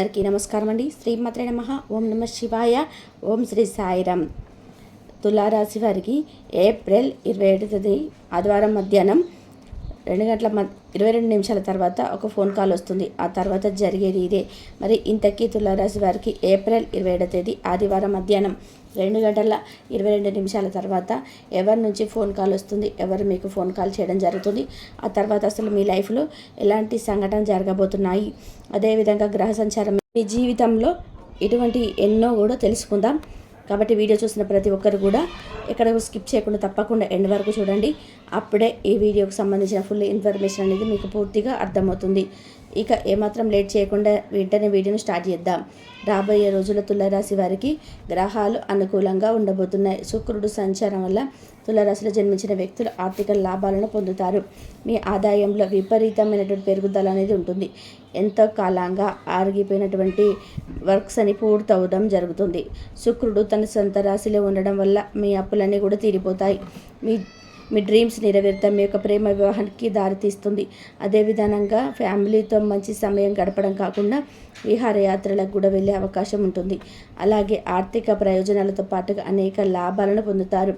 అందరికీ నమస్కారం అండి శ్రీమాత్రే నమ. ఓం నమ శివాయ. ఓం శ్రీ సాయిరామ్. తులారాశి వారికి ఏప్రిల్ ఇరవై ఏడు తేదీ ఆదివారం మధ్యాహ్నం రెండు గంటల మ ఇరవై రెండు నిమిషాల తర్వాత ఒక ఫోన్ కాల్ వస్తుంది. ఆ తర్వాత జరిగేది ఇదే. మరి ఇంతకీ తులారాశి వారికి ఏప్రిల్ ఇరవై ఏడో తేదీ ఆదివారం మధ్యాహ్నం రెండు గంటల ఇరవై రెండు నిమిషాల తర్వాత ఎవరి నుంచి ఫోన్ కాల్ వస్తుంది ఎవరు మీకు ఫోన్ కాల్ చేయడం జరుగుతుంది ఆ తర్వాత అసలు మీ లైఫ్లో ఎలాంటి సంఘటన జరగబోతున్నాయి. అదేవిధంగా గ్రహ సంచారం మీ జీవితంలో ఇటువంటి ఎన్నో కూడా తెలుసుకుందాం. కాబట్టి వీడియో చూసిన ప్రతి ఒక్కరు కూడా ఎక్కడ స్కిప్ చేయకుండా తప్పకుండా ఎండ్ వరకు చూడండి. అప్పుడే ఈ వీడియోకి సంబంధించిన ఫుల్ ఇన్ఫర్మేషన్ అనేది మీకు పూర్తిగా అర్థమవుతుంది. ఇక ఏమాత్రం లేట్ చేయకుండా వెంటనే వీడియోని స్టార్ట్ చేద్దాం. రాబోయే రోజుల తులరాశి వారికి గ్రహాలు అనుకూలంగా ఉండబోతున్నాయి. శుక్రుడు సంచారం వల్ల తులరాశిలో జన్మించిన వ్యక్తులు ఆర్థిక లాభాలను పొందుతారు. మీ ఆదాయంలో విపరీతమైనటువంటి పెరుగుదల అనేది ఉంటుంది. ఎంతో కాలంగా ఆరిగిపోయినటువంటి వర్క్స్ అని పూర్తవడం జరుగుతుంది. శుక్రుడు తన సొంత రాశిలో ఉండడం వల్ల మీ అప్పులన్నీ కూడా తీరిపోతాయి. మీ మీ డ్రీమ్స్ నెరవేరుతాయి మీ యొక్క ప్రేమ వివాహానికి దారితీస్తుంది అదే విధానంగా ఫ్యామిలీతో మంచి సమయం గడపడం కాకుండా విహారయాత్రలకు కూడా వెళ్ళే అవకాశం ఉంటుంది. అలాగే ఆర్థిక ప్రయోజనాలతో పాటుగా అనేక లాభాలను పొందుతారు.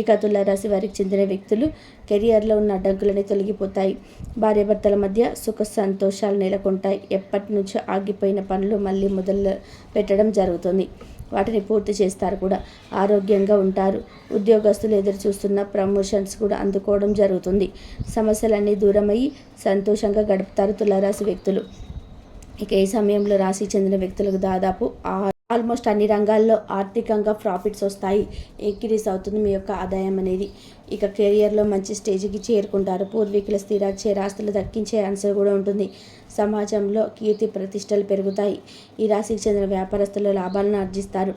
ఇక తులారాశి వారికి చెందిన వ్యక్తులు కెరియర్లో ఉన్న అడ్డంకులని తొలగిపోతాయి. భార్యాభర్తల మధ్య సుఖ సంతోషాలు నెలకొంటాయి. ఎప్పటి నుంచో ఆగిపోయిన పనులు మళ్ళీ మొదలు పెట్టడం జరుగుతుంది. వాటిని పూర్తి చేస్తారు కూడా. ఆరోగ్యంగా ఉంటారు. ఉద్యోగస్తులు ఎదురు చూస్తున్న ప్రమోషన్స్ కూడా అందుకోవడం జరుగుతుంది. సమస్యలన్నీ దూరమయ్యి సంతోషంగా గడుపుతారు తులారాశి వ్యక్తులు. ఇక ఈ సమయంలో రాశి చెందిన వ్యక్తులకు దాదాపు ఆల్మోస్ట్ అన్ని రంగాల్లో ఆర్థికంగా ప్రాఫిట్స్ వస్తాయి. ఇంక్రీస్ అవుతుంది మీ యొక్క ఆదాయం అనేది. ఇక కెరియర్లో మంచి స్టేజ్కి చేరుకుంటారు. పూర్వీకుల స్థిర చేరాస్తులు దక్కించే ఆన్సర్ కూడా ఉంటుంది. సమాజంలో కీర్తి ప్రతిష్టలు పెరుగుతాయి. ఈ రాశికి చెందిన వ్యాపారస్తులు లాభాలను ఆర్జిస్తారు.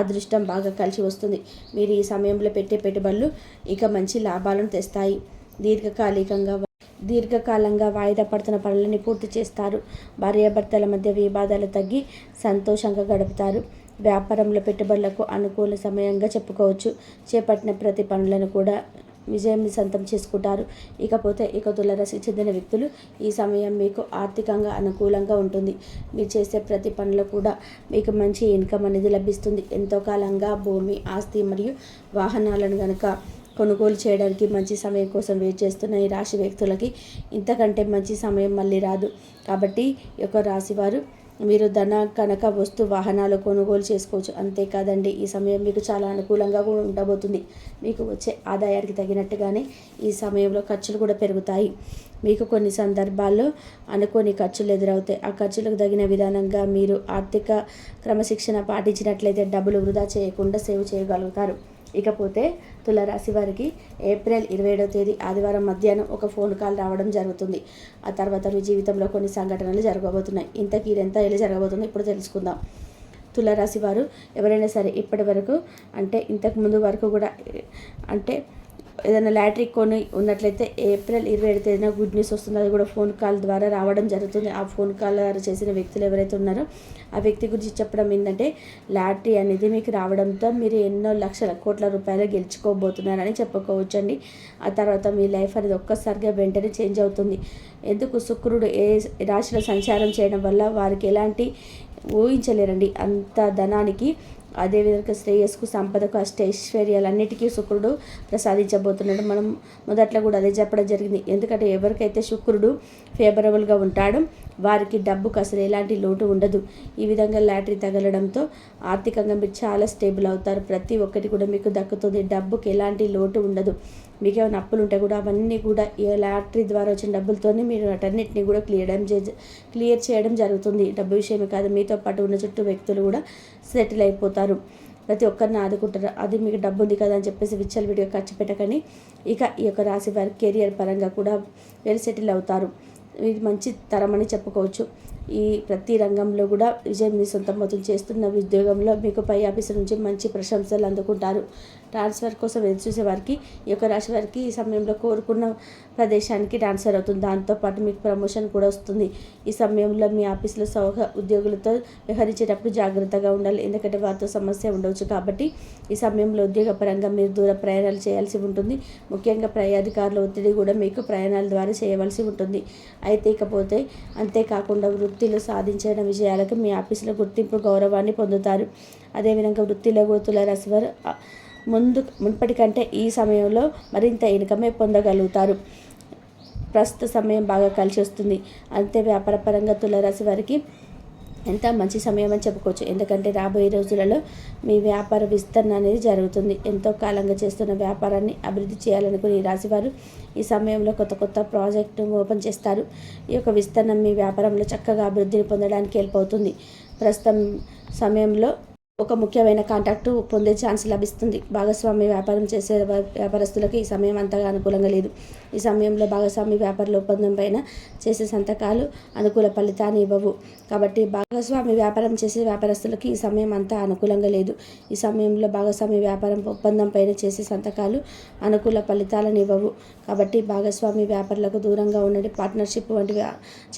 అదృష్టం బాగా కలిసి వస్తుంది. మీరు ఈ సమయంలో పెట్టే పెట్టుబడులు ఇక మంచి లాభాలను తెస్తాయి. దీర్ఘకాలికంగా దీర్ఘకాలంగా వాయిదా పడుతున్న పనులని పూర్తి చేస్తారు. భార్యాభర్తల మధ్య వివాదాలు తగ్గి సంతోషంగా గడుపుతారు. వ్యాపారంలో పెట్టుబడులకు అనుకూల సమయంగా చెప్పుకోవచ్చు. చేపట్టిన ప్రతి పనులను కూడా విజయం సొంతం చేసుకుంటారు. ఇకపోతే ఇక తులరాశికి చెందిన వ్యక్తులు ఈ సమయం మీకు ఆర్థికంగా అనుకూలంగా ఉంటుంది. మీరు చేసే ప్రతి పనిలో కూడా మీకు మంచి ఇన్కమ్ అనేది లభిస్తుంది. ఎంతో కాలంగా భూమి ఆస్తి మరియు వాహనాలను కనుక కొనుగోలు చేయడానికి మంచి సమయం కోసం వెయిట్ చేస్తున్న ఈ రాశి వ్యక్తులకి ఇంతకంటే మంచి సమయం మళ్ళీ రాదు. కాబట్టి ఈ యొక్క రాశివారు మీరు ధన కనుక వస్తు వాహనాలు కొనుగోలు చేసుకోవచ్చు. అంతేకాదండి ఈ సమయం మీకు చాలా అనుకూలంగా కూడా ఉండబోతుంది. మీకు వచ్చే ఆదాయానికి తగినట్టుగానే ఈ సమయంలో ఖర్చులు కూడా పెరుగుతాయి. మీకు కొన్ని సందర్భాల్లో అనుకోని ఖర్చులు ఎదురవుతాయి. ఆ ఖర్చులకు తగిన విధానంగా మీరు ఆర్థిక క్రమశిక్షణ పాటించినట్లయితే డబ్బులు వృధా చేయకుండా సేవ్ చేయగలుగుతారు. ఇకపోతే తులరాశి వారికి ఏప్రిల్ ఇరవై ఏడవ తేదీ ఆదివారం మధ్యాహ్నం ఒక ఫోన్ కాల్ రావడం జరుగుతుంది. ఆ తర్వాత మీ జీవితంలో కొన్ని సంఘటనలు జరగబోతున్నాయి. ఇంతకీ ఇదంతా ఎలా జరగబోతుందో ఇప్పుడు తెలుసుకుందాం. తులరాశి వారు ఎవరైనా సరే ఇప్పటి వరకు అంటే ఇంతకు ముందు వరకు కూడా అంటే ఏదైనా లాటరీ కొని ఉన్నట్లయితే ఏప్రిల్ ఇరవై ఏడు తేదీన గుడ్ న్యూస్ వస్తుంది. అది కూడా ఫోన్ కాల్ ద్వారా రావడం జరుగుతుంది. ఆ ఫోన్ కాల్ చేసిన వ్యక్తులు ఎవరైతే ఉన్నారో ఆ వ్యక్తి గురించి చెప్పడం ఏంటంటే లాటరీ అనేది మీకు రావడంతో మీరు ఎన్నో లక్షల కోట్ల రూపాయలు గెలుచుకోబోతున్నారని చెప్పుకోవచ్చండి. ఆ తర్వాత మీ లైఫ్ అనేది ఒక్కసారిగా వెంటనే చేంజ్ అవుతుంది. ఎందుకు శుక్రుడు ఏ రాశిలో సంచారం చేయడం వల్ల వారికి ఎలాంటి ఊహించలేరండి. అంత ధనానికి అదేవిధంగా శ్రేయస్కు సంపదకు అష్టైశ్వర్యాలన్నిటికీ శుక్రుడు ప్రసాదించబోతున్నాడు. మనం మొదట్లో కూడా అదే చెప్పడం జరిగింది. ఎందుకంటే ఎవరికైతే శుక్రుడు ఫేవరబుల్గా ఉంటాడో వారికి డబ్బుకు అసలు ఎలాంటి లోటు ఉండదు. ఈ విధంగా లాటరీ తగలడంతో ఆర్థికంగా మీరు చాలా స్టేబుల్ అవుతారు. ప్రతి ఒక్కటి కూడా మీకు దక్కుతుంది. డబ్బుకి ఎలాంటి లోటు ఉండదు. మీకు ఏమైనా అప్పులు ఉంటే కూడా అవన్నీ కూడా ఈ లాటరీ ద్వారా వచ్చిన డబ్బులతోనే మీరు వాటన్నిటిని కూడా క్లియర్ క్లియర్ చేయడం జరుగుతుంది. డబ్బు విషయమే కాదు మీతో పాటు ఉన్న చుట్టూ వ్యక్తులు కూడా సెటిల్ అయిపోతారు. ప్రతి ఒక్కరిని ఆదుకుంటారు. అది మీకు డబ్బు ఉంది కదా అని చెప్పేసి విచ్చల వీడియో ఖర్చు పెట్టకని ఇక ఈ యొక్క రాశి వారి కెరియర్ పరంగా కూడా వెల్ సెటిల్ అవుతారు. ఇది మంచి తరం అని చెప్పుకోవచ్చు. ఈ ప్రతి రంగంలో కూడా విజయం మీ సొంతం మొత్తం చేస్తున్న ఉద్యోగంలో మీకు పై ఆఫీసర్ నుంచి మంచి ప్రశంసలు అందుకుంటారు. ట్రాన్స్ఫర్ కోసం ఎదురు చూసే వారికి ఈ యొక్క రాశి వారికి ఈ సమయంలో కోరుకున్న ప్రదేశానికి ట్రాన్స్ఫర్ అవుతుంది. దాంతోపాటు మీకు ప్రమోషన్ కూడా వస్తుంది. ఈ సమయంలో మీ ఆఫీస్లో సౌహ ఉద్యోగులతో వ్యవహరించేటప్పుడు జాగ్రత్తగా ఉండాలి. ఎందుకంటే వారితో సమస్య ఉండవచ్చు కాబట్టి ఈ సమయంలో ఉద్యోగపరంగా మీరు దూర ప్రయాణాలు చేయాల్సి ఉంటుంది. ముఖ్యంగా ప్రయాధికారుల ఒత్తిడి కూడా మీకు ప్రయాణాల ద్వారా చేయవలసి ఉంటుంది. అయితే ఇకపోతే అంతేకాకుండా వృత్తిలో సాధించిన విజయాలకు మీ ఆఫీసులో గుర్తింపు గౌరవాన్ని పొందుతారు. అదేవిధంగా వృత్తిలో కూడా తులారాశి వారు ముందు మునుపటి కంటే ఈ సమయంలో మరింత ఇన్కమే పొందగలుగుతారు. ప్రస్తుత సమయం బాగా కలిసి వస్తుంది. అంతే వ్యాపారపరంగా తులరాశి వారికి ఎంత మంచి సమయం అని చెప్పుకోవచ్చు. ఎందుకంటే రాబోయే రోజులలో మీ వ్యాపార విస్తరణ అనేది జరుగుతుంది. ఎంతో కాలంగా చేస్తున్న వ్యాపారాన్ని అభివృద్ధి చేయాలనుకుని ఈ రాశివారు ఈ సమయంలో కొత్త కొత్త ప్రాజెక్టు ఓపెన్ చేస్తారు. ఈ యొక్క విస్తరణ మీ వ్యాపారంలో చక్కగా అభివృద్ధిని పొందడానికి హెల్ప్ అవుతుంది. ప్రస్తుతం సమయంలో ఒక ముఖ్యమైన కాంటాక్ట్ పొందే ఛాన్స్ లభిస్తుంది. భాగస్వామి వ్యాపారం చేసే వ్యాపారస్తులకు ఈ సమయం అంతగా అనుకూలంగా లేదు. ఈ సమయంలో భాగస్వామి వ్యాపారుల ఒప్పందం పైన చేసే సంతకాలు అనుకూల ఫలితాన్ని ఇవ్వవు. కాబట్టి భాగస్వామి వ్యాపారం చేసే వ్యాపారస్తులకు ఈ సమయం అంతా అనుకూలంగా లేదు. ఈ సమయంలో భాగస్వామి వ్యాపారం ఒప్పందం పైన చేసే సంతకాలు అనుకూల ఫలితాలను ఇవ్వవు. కాబట్టి భాగస్వామి వ్యాపారులకు దూరంగా ఉండండి. పార్ట్నర్షిప్ వంటివి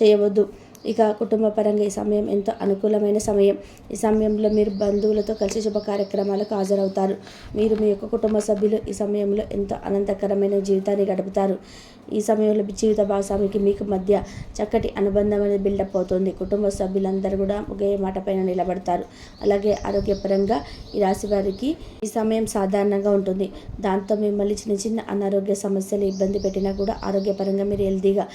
చేయవద్దు. ఇక కుటుంబ పరంగా ఈ సమయం ఎంతో అనుకూలమైన సమయం. ఈ సమయంలో మీరు బంధువులతో కలిసి శుభ కార్యక్రమాలకు హాజరవుతారు. మీరు మీ యొక్క కుటుంబ సభ్యులు ఈ సమయంలో ఎంతో ఆనందకరమైన జీవితాన్ని గడుపుతారు. ఈ సమయంలో జీవిత భాగస్వామికి మీకు మధ్య చక్కటి అనుబంధం అనేది బిల్డప్ అవుతుంది. కుటుంబ సభ్యులందరూ కూడా ఒకే మాట పైన నిలబడతారు. అలాగే ఆరోగ్యపరంగా ఈ రాశి వారికి ఈ సమయం సాధారణంగా ఉంటుంది. దాంతో మిమ్మల్ని చిన్న చిన్న అనారోగ్య సమస్యలు ఇబ్బంది పెట్టినా కూడా ఆరోగ్యపరంగా మీరు హెల్తీగా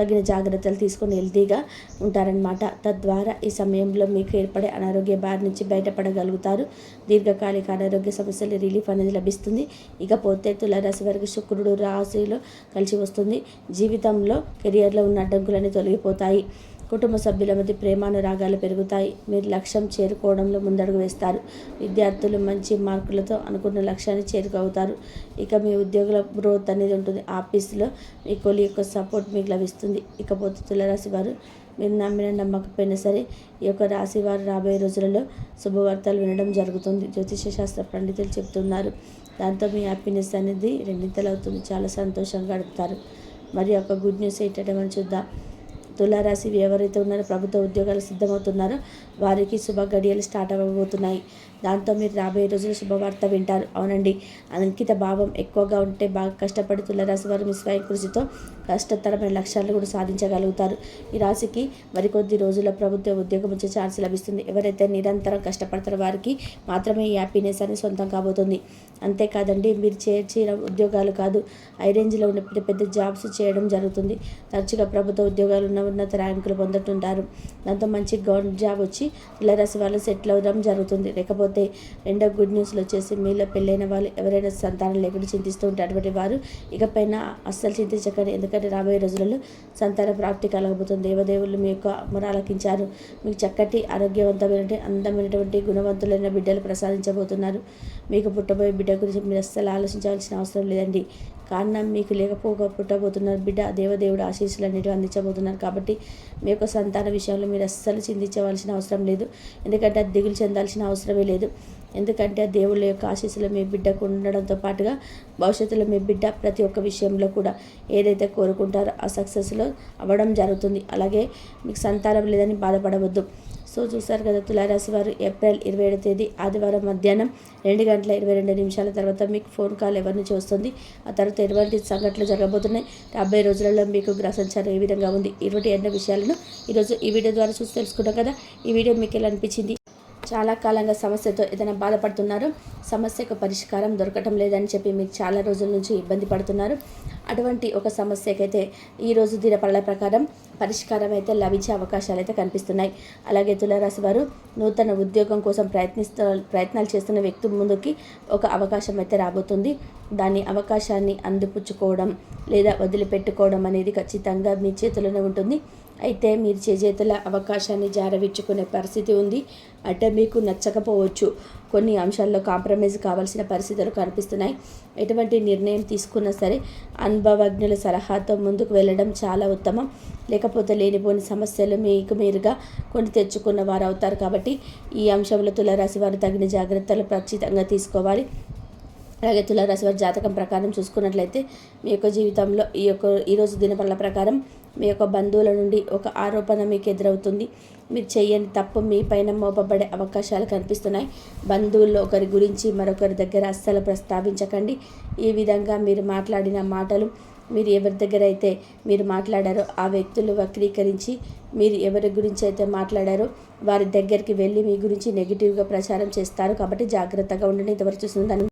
తగిన జాగ్రత్తలు తీసుకొని హెల్తీగా ఉంటారనమాట తద్వారా ఈ సమయంలో మీకు ఏర్పడే అనారోగ్య బారి నుంచి బయటపడగలుగుతారు. దీర్ఘకాలిక అనారోగ్య సమస్యలు రిలీఫ్ అనేది లభిస్తుంది. ఇకపోతే తులరాశి వరకు శుక్రుడు రాశిలో కలిసి వస్తుంది. జీవితంలో కెరియర్లో ఉన్న అడ్డంకులన్నీ తొలగిపోతాయి. కుటుంబ సభ్యుల మధ్య ప్రేమానురాగాలు పెరుగుతాయి. మీరు లక్ష్యం చేరుకోవడంలో ముందడుగు వేస్తారు. విద్యార్థులు మంచి మార్కులతో అనుకున్న లక్ష్యాన్ని చేరుకవుతారు ఇక మీ ఉద్యోగుల గ్రోత్ అనేది ఉంటుంది. ఆఫీస్లో మీ కొలి యొక్క సపోర్ట్ మీకు లభిస్తుంది. ఇకపోతే తులరాశి వారు మీరు నమ్మిన నమ్మకపోయినా సరే ఈ యొక్క రాశి వారు రాబోయే రోజులలో శుభవార్తలు వినడం జరుగుతుంది. జ్యోతిష శాస్త్ర పండితులు చెప్తున్నారు దాంతో మీ హ్యాపీనెస్ అనేది రెండింతలు అవుతుంది. చాలా సంతోషంగా గడుపుతారు. మరి ఒక గుడ్ న్యూస్ ఏంటంటే మనం చూద్దాం. తులారాశి ఎవరైతే ఉన్నారో ప్రభుత్వ ఉద్యోగాలు సిద్ధమవుతున్నారో. వారికి శుభ గడియలు స్టార్ట్ అవ్వబోతున్నాయి. దాంతో మీరు రాబోయే రోజులు శుభవార్త వింటారు. అవునండి. అంకిత భావం ఎక్కువగా ఉంటే బాగా కష్టపడి తులారాశి వారు మీ స్వయం కృషితో కష్టతరమైన లక్ష్యాలను కూడా సాధించగలుగుతారు. ఈ రాశికి మరికొద్ది రోజుల్లో ప్రభుత్వ ఉద్యోగం వచ్చే ఛాన్స్ లభిస్తుంది. ఎవరైతే నిరంతరం కష్టపడతారో వారికి మాత్రమే ఈ హ్యాపీనెస్ అనేది సొంతం కాబోతుంది. అంతేకాదండి మీరు చేర్చిన ఉద్యోగాలు కాదు హై రేంజ్లో ఉన్న పెద్ద పెద్ద జాబ్స్ చేయడం జరుగుతుంది. తరచుగా ప్రభుత్వ ఉద్యోగాలు ఉన్న ఉన్నత ర్యాంకులు పొందుతుంటారు. దాంతో మంచి గవర్నమెంట్ జాబ్ వచ్చి తులరాశి వాళ్ళు సెటిల్ అవ్వడం జరుగుతుంది. లేకపోతే రెండో గుడ్ న్యూస్లో వచ్చేసి మీలో పెళ్ళైన వాళ్ళు ఎవరైనా సంతానం లేకుండా చింతిస్తూ ఉంటే అటువంటి వారు ఇకపైన అస్సలు చింతించకండి. ఎందుకంటే రాబోయే రోజులలో సంతాన ప్రాప్తి కలగబోతుంది. దేవదేవుళ్ళు మీ యొక్క మొరాలకించారు మీకు చక్కటి ఆరోగ్యవంతమైన అందమైనటువంటి గుణవంతులైన బిడ్డలు ప్రసాదించబోతున్నారు. మీకు పుట్టబోయే బిడ్డ గురించి మీరు అస్సలు ఆలోచించాల్సిన అవసరం లేదండి. కారణం మీకు లేకపోక పుట్టబోతున్నారు బిడ్డ దేవదేవుడు ఆశీస్సులు అనేటివి అందించబోతున్నారు కాబట్టి మీ యొక్క సంతాన విషయంలో మీరు అస్సలు చింతించవలసిన అవసరం లేదు. ఎందుకంటే అది దిగులు చెందాల్సిన అవసరమే లేదు. ఎందుకంటే దేవుళ్ళ యొక్క ఆశీస్సులు మీ బిడ్డకు ఉండడంతో పాటుగా భవిష్యత్తులో మీ బిడ్డ ప్రతి ఒక్క విషయంలో కూడా ఏదైతే కోరుకుంటారో ఆ సక్సెస్లో అవ్వడం జరుగుతుంది. అలాగే మీకు సంతానం లేదని బాధపడవద్దు. సో చూసారు కదా తులారాశి వారు ఏప్రిల్ ఇరవై ఏడు తేదీ ఆదివారం మధ్యాహ్నం రెండు గంటల ఇరవై రెండు నిమిషాల తర్వాత మీకు ఫోన్ కాల్ ఎవరి నుంచి వస్తుంది ఆ తర్వాత ఎటువంటి సంఘటనలు జరగబోతున్నాయి. రాబోయే రోజులలో మీకు గ్రహ సంచారం ఏ విధంగా ఉంది? ఇటువంటి ఎన్నో విషయాలను ఈరోజు ఈ వీడియో ద్వారా చూసి తెలుసుకున్నాం కదా. ఈ వీడియో మీకు ఎలా అనిపించింది? చాలా కాలంగా సమస్యతో ఏదైనా బాధపడుతున్నారు. సమస్యకు పరిష్కారం దొరకటం లేదని చెప్పి మీరు చాలా రోజుల నుంచి ఇబ్బంది పడుతున్నారు. అటువంటి ఒక సమస్యకైతే ఈ రోజు పళ్ళ ప్రకారం పరిష్కారం అయితే లభించే అవకాశాలు అయితే కనిపిస్తున్నాయి. అలాగే తులారాశి వారు నూతన ఉద్యోగం కోసం ప్రయత్నిస్తూ ప్రయత్నాలు చేస్తున్న వ్యక్తి ముందుకి ఒక అవకాశం అయితే రాబోతుంది. దాని అవకాశాన్ని అందిపుచ్చుకోవడం లేదా వదిలిపెట్టుకోవడం అనేది ఖచ్చితంగా మీ చేతిలోనే ఉంటుంది. అయితే మీరు చేజేతుల అవకాశాన్ని జారవిచ్చుకునే పరిస్థితి ఉంది. అంటే మీకు నచ్చకపోవచ్చు. కొన్ని అంశాల్లో కాంప్రమైజ్ కావాల్సిన పరిస్థితులు కనిపిస్తున్నాయి. ఎటువంటి నిర్ణయం తీసుకున్నా సరే అనుభవజ్ఞుల సలహాతో ముందుకు వెళ్ళడం చాలా ఉత్తమం. లేక లేకపోతే లేనిపోని సమస్యలు మీకు మీరుగా కొని తెచ్చుకున్న వారు అవుతారు కాబట్టి ఈ అంశంలో తులరాశి వారు తగిన జాగ్రత్తలు ఖచ్చితంగా తీసుకోవాలి. అలాగే తులారాశి వారి జాతకం ప్రకారం చూసుకున్నట్లయితే మీ యొక్క జీవితంలో ఈ యొక్క ఈరోజు దినపనుల ప్రకారం మీ యొక్క బంధువుల నుండి ఒక ఆరోపణ మీకు ఎదురవుతుంది. మీరు చేయని తప్పు మీ పైన మోపబడే అవకాశాలు కనిపిస్తున్నాయి. బంధువుల్లో ఒకరి గురించి మరొకరి దగ్గర అస్సలు ప్రస్తావించకండి. ఈ విధంగా మీరు మాట్లాడిన మాటలు మీరు ఎవరి దగ్గర అయితే మీరు మాట్లాడారో ఆ వ్యక్తులు వక్రీకరించి మీరు ఎవరి గురించి అయితే మాట్లాడారో వారి దగ్గరికి వెళ్ళి మీ గురించి నెగిటివ్గా ప్రచారం చేస్తారు కాబట్టి జాగ్రత్తగా ఉండండి. ఇంతవరకు చూసిన దాని